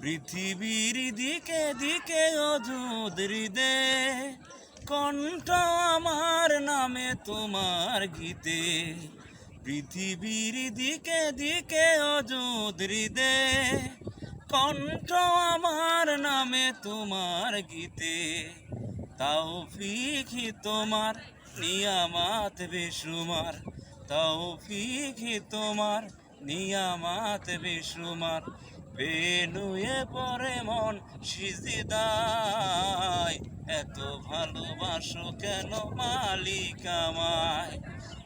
পৃথিবীর দিকে দিকে অযুদ হৃদে, কণ্ঠ আমার নামে তোমার গীতে। পৃথিবীর দিকে দিকে অযুদ হৃদে, কণ্ঠ আমার নামে তোমার গীতে। তাও ফিখি তোমার নিয়ামাত বেসুমার তাও ফিখি তোমার নিয়ামাত বেসুমার বেনুয়ে পরে মন সিজিদায় এত ভালোবাসো কেন মালিক আমায়?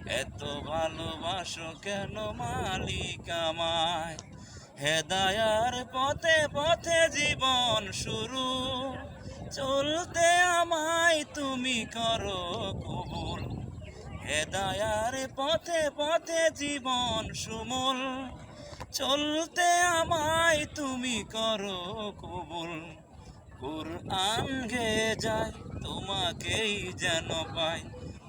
এত ভালোবাসো কেন মালিক আমায়? হেদায়ার পথে পথে জীবন শুরু। চলতে আমায় তুমি করো কবুল। হেদায়ার পথে পথে জীবন সুমূল। চলতে আমায় তুমি করো কবুল। কুরআন গে যায়, তোমাকেই যেন পাই।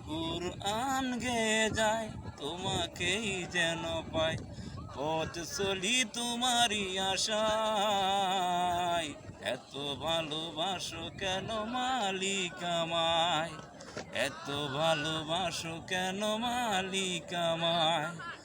কুরআন গে যায়, তোমাকেই যেন পাই। পথ চলি তোমারই আশায়। এত ভালোবাসো কেন মালিক আমায়? এত ভালোবাসো কেন মালিক আমায়?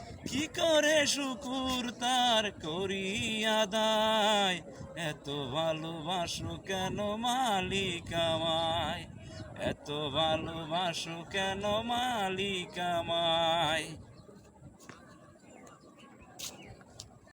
কি করে শুকুর তার করি আদায়? এত ভালোবাসো কেন মালিক আমায়? এত ভালোবাসো কেন মালিক আমায়?